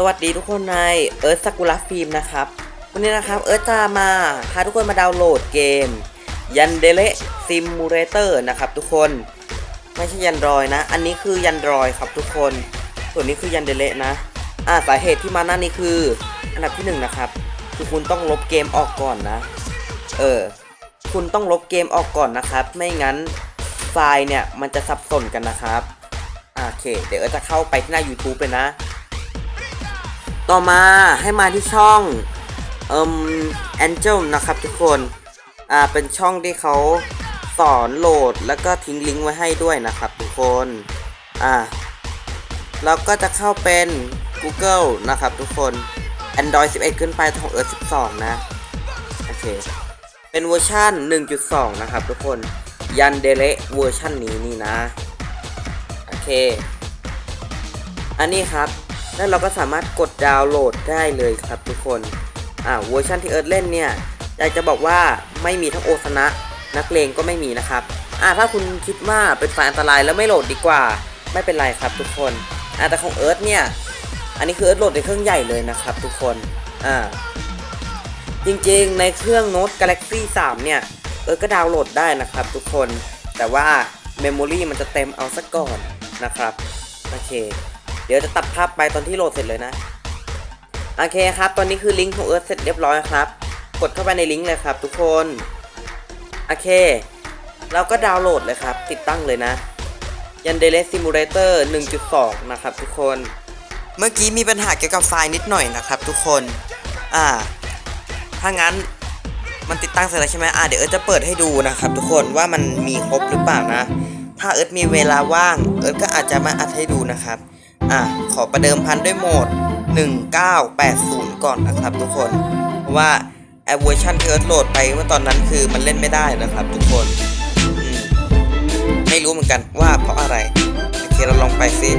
สวัสดีทุกคนในเอิร์ธซากุระฟิล์มนะครับ วันนี้นะครับเอิร์ธจะมาพาทุกคนมาดาวน์โหลดเกมยันเดเลซิมูเลเตอร์นะครับทุกคน ไม่ใช่ยันรอยนะ อันนี้คือยันรอยครับทุกคน ส่วนนี้คือยันเดเลนะอ่าสาเหตุที่มาหน้านี้คือ อันดับที่หนึ่งนะครับคือคุณต้องลบเกมออกก่อนนะ เออ คุณต้องลบเกมออกก่อนนะครับ ไม่งั้นไฟล์เนี่ยมันจะสับสนกันนะครับโอเค เดี๋ยวเอิร์ธจะเข้าไปที่หน้า YouTube เลยนะ ต่อมาให้มาที่ช่องเอ่ม Angel นะครับทุกคนอ่าเป็นช่องที่เขาสอนโหลดแล้วก็ทิ้งลิงก์ไว้ให้ด้วยนะครับทุกคนอ่าแล้วก็จะเข้าเป็น Google นะครับทุกคน Android 11 ขึ้นไปของ Earth 12 นะ โอเค เป็นเวอร์ชัน1.2 นะครับทุกคน ยันเดเลเวอร์ชันนี้นี่นะ โอเค อันนี้ครับ แล้วเราก็สามารถกดดาวน์โหลดได้เลยครับทุกคน อ่าเวอร์ชันที่เอิร์ธเล่นเนี่ย อยากจะบอกว่าไม่มีทั้งโอซนะ นักเลงก็ไม่มีนะครับ อ่าถ้าคุณคิดว่าเป็นฝ่ายอันตรายแล้วไม่โหลดดีกว่า ไม่เป็นไรครับทุกคน อ่าแต่ของเอิร์ธเนี่ย อันนี้คือเอิร์ธโหลดในเครื่องใหญ่เลยนะครับทุกคน อ่า จริงๆในเครื่องโน้ต Galaxy 3 เนี่ย เอิร์ธก็ดาวน์โหลดได้นะครับทุกคน แต่ว่าเมมโมรีมันจะเต็มเอาซะก่อนนะครับ โอเค เดี๋ยวจะตัดภาพไปตอนที่โหลดเสร็จเลยนะ โอเคครับ ตอนนี้คือลิงก์ของเอิร์ธเสร็จเรียบร้อยครับ กดเข้าไปในลิงก์เลยครับ ทุกคน โอเค เราก็ดาวน์โหลดเลยครับ ติดตั้งเลยนะ ยันเดเลซิมูเลเตอร์1.2 นะครับทุกคน เมื่อกี้มีปัญหาเกี่ยวกับไฟล์นิดหน่อยนะครับทุกคน อ่า ถ้างั้นมันติดตั้งเสร็จแล้วใช่ไหมอ่าเดี๋ยวเอิร์ธจะเปิดให้ดูนะครับทุกคนว่ามันมีครบหรือเปล่านะ ถ้าเอิร์ธมีเวลาว่าง เอิร์ธก็อาจจะมาอัดให้ดูนะครับ อะขอประเดิมพันด้วยโหมด 1980 ก่อนนะครับทุกคน เพราะว่าแอปเวอร์ชันที่เอิร์ธโหลดไปเมื่อตอนนั้นคือมันเล่นไม่ได้นะครับทุกคนมไม่รู้เหมือนกันว่าเพราะอะไร โอเคเราลองไปซิ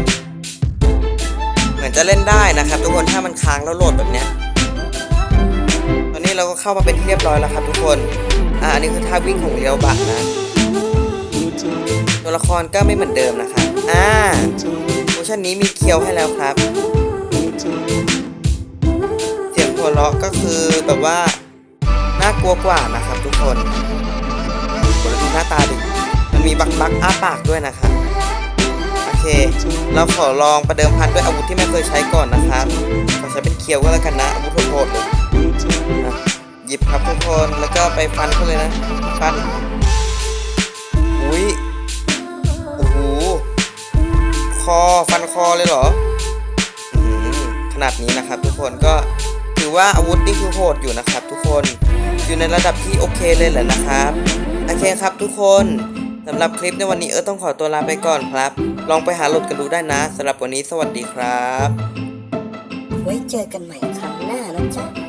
เหมือนจะเล่นได้นะครับ ทุกคนถ้ามันค้างแล้วโหลดแบบเนี้ยตอนนี้เราก็เข้ามาเป็นที่เรียบร้อยแล้วครับ ทุกคนอ่าอันนี้คือท่าวิ่งของเรียวบักนะตัวละครก็ไม่เหมือนเดิมนะครับอ่า ชันนี้มีเคียวให้แล้วครับ เสียงหัวเราะก็คือแบบว่าน่ากลัวกว่านะครับทุกคนคนดูหน้าตาดิ มันมีบักบักอ้าปากด้วยนะครับโอเค เราขอลองประเดิมพันด้วยอาวุธที่ไม่เคยใช้ก่อนนะครับ ขอใช้เป็นเคียวก็แล้วกันนะอาวุธโหดๆเลยหยิบครับทุกคนแล้วก็ไปฟันเขาเลยนะ ฟัน อุ้ย อเลยเหรอขนาดนี้นะครับทุกคนก็ถือว่าอาวุธนี่คือโหดอยู่นะครับ ทุกคนอยู่ในระดับที่โอเคเลยแหละนะครับโอเคครับทุกคนสำหรับคลิปในวันนี้เออต้องขอตัวลาไปก่อนครับ ลองไปหาโหลดกันดูได้นะสำหรับวันนี้สวัสดีครับ ไว้เจอกันใหม่ครั้งหน้านะจ๊ะ